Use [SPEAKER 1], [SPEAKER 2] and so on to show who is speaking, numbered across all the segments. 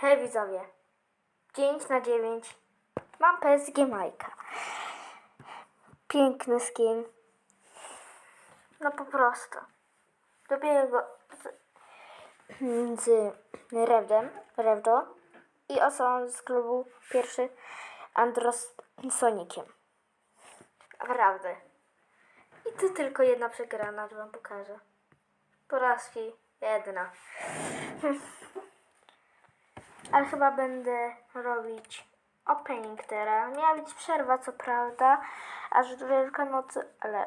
[SPEAKER 1] Hej widzowie. 9 na 9. Mam PSG Majka. Piękny skin. No po prostu. Lubię go z, z Rewdo i osobą z klubu pierwszy Andros Sonikiem. Naprawdę. I tu tylko jedna przegrana, to wam pokażę. Porażki jedna. Ale chyba będę robić opening teraz. Miała być przerwa, co prawda, aż do Wielkanocy, ale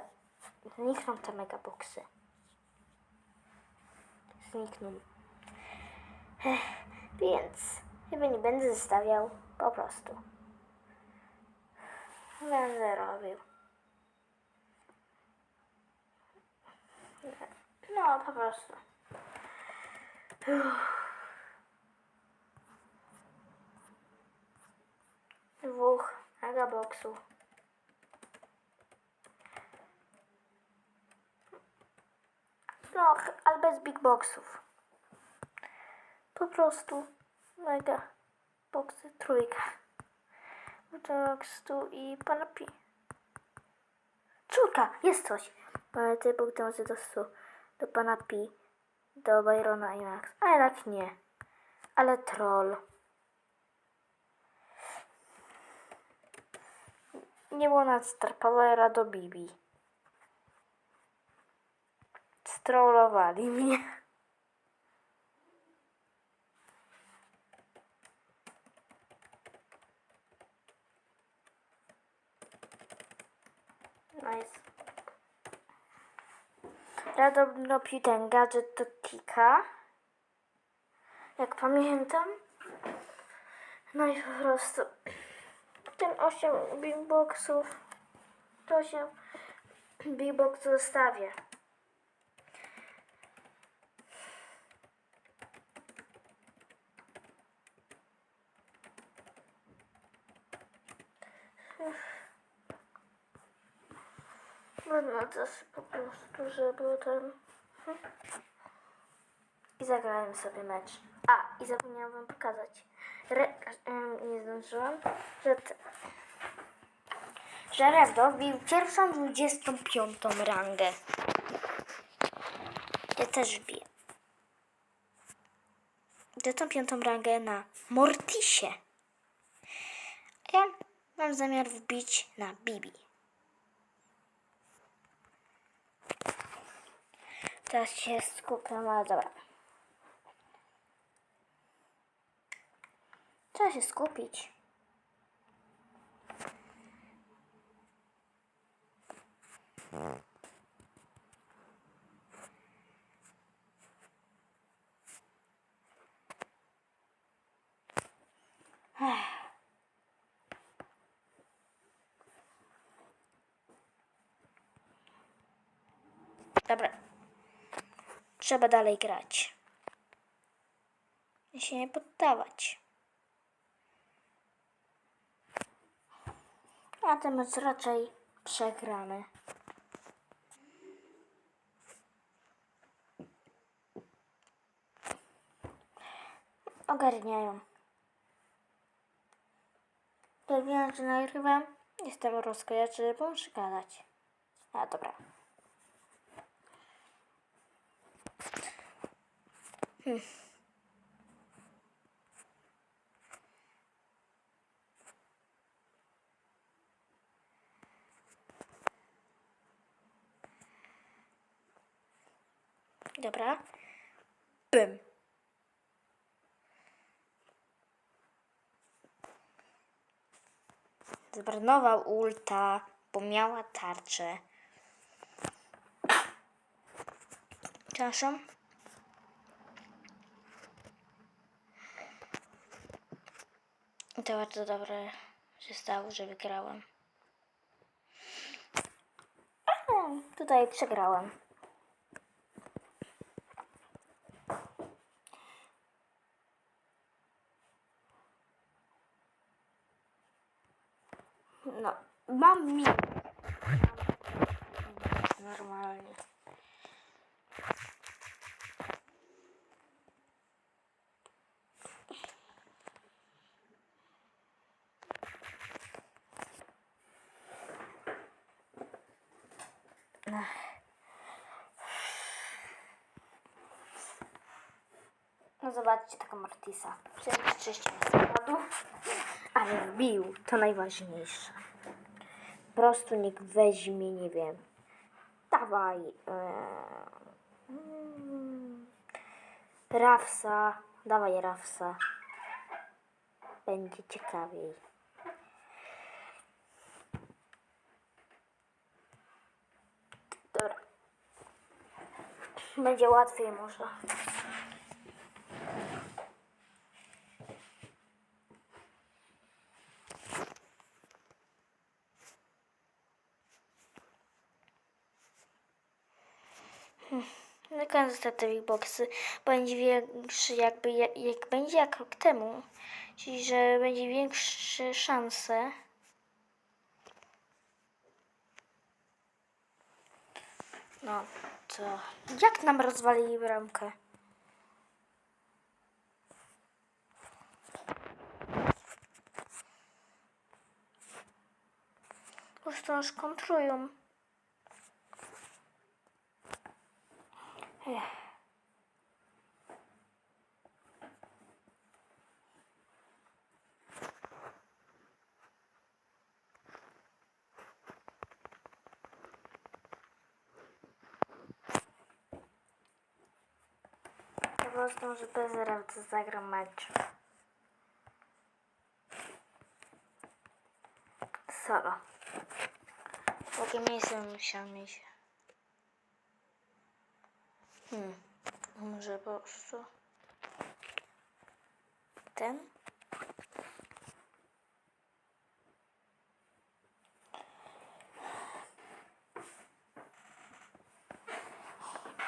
[SPEAKER 1] znikną te megaboxy. Znikną. Ech, więc chyba nie będę zostawiał, po prostu. Będę robił. No, po prostu. dwóch megaboxów. No, ale bez big boxów. Po prostu mega boxy trójka. Box tu i panapi. Czurka, jest coś. Ale ty punkty do stu. Do panapi, do Byrona i Max. A jednak nie. Ale troll. Nie było nad Star Powera do Bibi. Strollowali mnie. Nice. Radobno pił ten gadżet do Kika. Jak pamiętam. No i po prostu ten 8 big boxów, to się big box zostawię. Będę też po prostu, żeby ten... I zagrałem sobie mecz. A, i zapomniałam wam pokazać. Re... zdążyłam, że... Że Rewdo wbił pierwszą 25 rangę. Ja też wbiję. 25 rangę na Mortisie. Ja mam zamiar wbić na Bibi. Teraz się skupiam, ale dobra. Trzeba się skupić. Dobra. Trzeba dalej grać. I się nie poddawać. A ten mecz raczej przegramy. Ogarniają. Wiem, że nagrywam. Jestem rozkojarzy, bo muszę gadać. A dobra. Hmm. Dobra. Bym. Zmarnował ulta, bo miała tarczę. Przepraszam. To bardzo dobre się stało, że wygrałem. Tutaj przegrałem. Мамми, Нормально. Nah. No zobaczcie tego Mortisa. Przecież czyściem spadł. Ale wbił. To najważniejsze. Po prostu niech weźmie, nie wiem. Dawaj. Mm, Rafsa. Dawaj Rafsa. Będzie ciekawiej. Dobra. Będzie łatwiej może. Na koniec big boxy będzie większy jakby jak, jak będzie jak rok temu. Czyli że będzie większe szanse. No to jak nam rozwalili bramkę? Po prostu nas kontrują. Prostu, że bez ręce zagram mecz. Solo. W jakie miejsce musiałem mieć? Hmm. Może po prostu... Ten?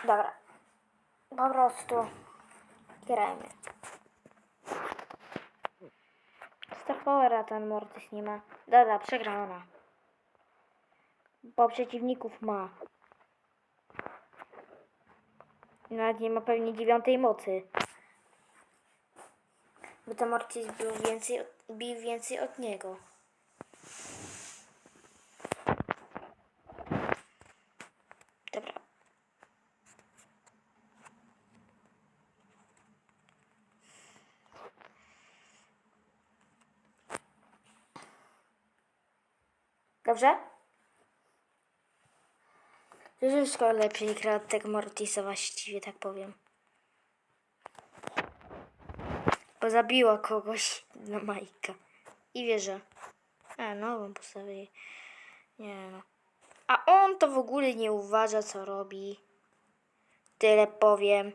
[SPEAKER 1] Dobra. Po prostu grajmy. Star Powera ten Mortis nie ma. Dobra, przegrana. Bo przeciwników ma. Nawet nie ma pewnie dziewiątej mocy. Bo ten Mortis bił więcej, bił więcej od niego. Dobra. Dobrze? Wszystko lepiej gra od tego Mortisa właściwie, tak powiem. Bo zabiła kogoś na Majka. I wierzę. A, nową postawię. Nie no. A on to w ogóle nie uważa, co robi. Tyle powiem.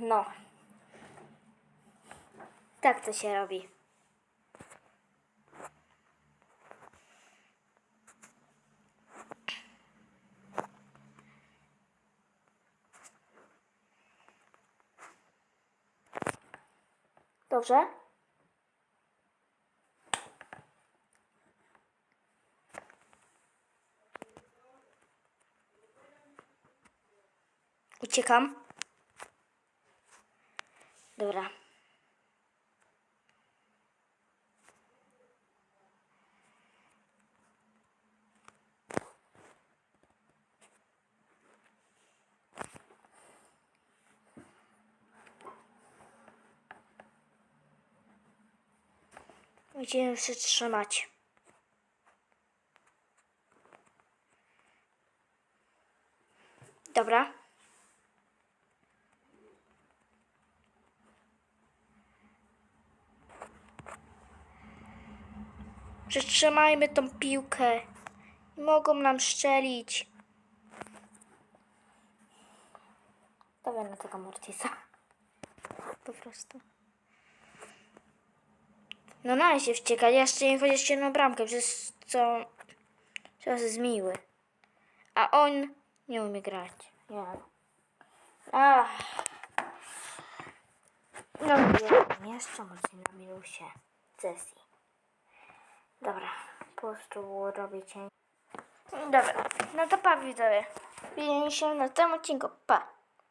[SPEAKER 1] No. Tak to się robi. Dobrze? Uciekam. Dobra. Musimy się trzymać. Dobra. Przytrzymajmy tą piłkę. Mogą nam szczelić. Dawaj na tego Mortisa. Po prostu. No na się wścieka. Jeszcze nie wchodzisz na bramkę, przez co czas jest miły. A on nie umie grać. Ja. Ach. No wiem, jeszcze może na minusie sesji. Dobra, po prostu robię cień. Dobra, no to pa widzowie. Widzimy się na tym odcinku. Pa!